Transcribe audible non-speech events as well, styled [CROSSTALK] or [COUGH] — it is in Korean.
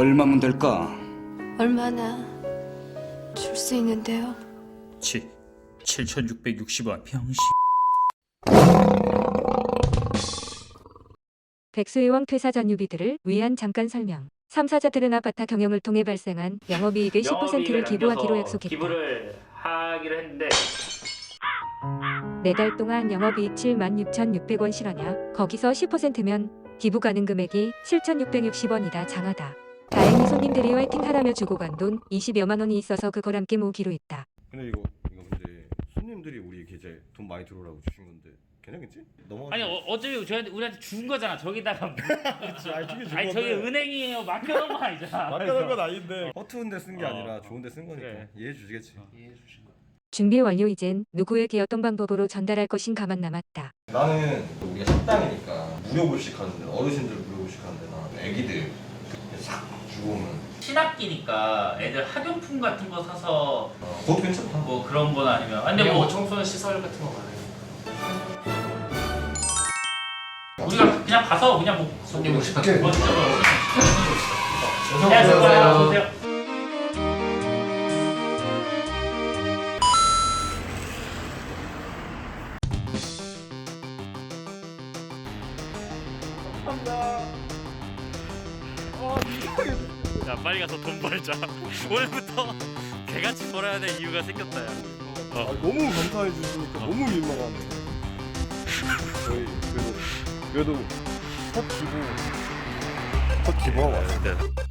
얼마면 될까? 얼마나 줄 수 있는데요? 7 7,660원 병신 백수의원 퇴사 전유비들을 위한 잠깐 설명. 3사자들은 아파트 경영을 통해 발생한 영업이익의 10%를 기부하기로 약속했다. 기부를 하기로 했는데 네 달 동안 영업이익 76,600원 실하냐? 거기서 10%면 기부 가능 금액이 7,660원이다. 장하다. 다행히 손님들이 화이팅 하라며 주고 간 돈 20여만 원이 있어서 그걸 함께 모으기로 했다. 근데 이거 이거 근데 손님들이 우리 계좌에 돈 많이 들어오라고 주신 건데 괜찮겠지? 넘어가. 아니 어, 어차피 저희한테 우리한테 준 거잖아 저기다가 [LAUGHS] 그렇지. 아니 저게 준 아니 저기. 은행이에요 맡겨놓은 거 아니잖아 [LAUGHS] 맡겨놓은 건 아닌데 허투운데 쓴 게 어. 아니라 좋은데 쓴 거니까 그래. 이해해 주시겠지. 준비 완료 이젠 누구에게 어떤 방법으로 전달할 것인가만 남았다. 나는 우리가 식당이니까 무료 불식하는데 어르신들 무료 불식하는데 나 애기들 싹 주고 오면 신학기니까 애들 학용품 같은 거 사서 어, 그것도 괜찮다. 뭐 그런 건 아니면 아, 근데 뭐 청소년 시설 같은 거 많아요. 우리가 그냥 가서 그냥 뭐 손님 오시면 먼저 어서 안녕하세요. 오세요. 오세요 야 빨리 가서 돈 벌자 [LAUGHS] 오늘부터 개같이 벌어야 될 이유가 생겼다 야 아, 너무 감사해 주시니까 너무 민망하네. 저희 그래도 그래도 첫 기부 첫 기부하고 왔어요. 네.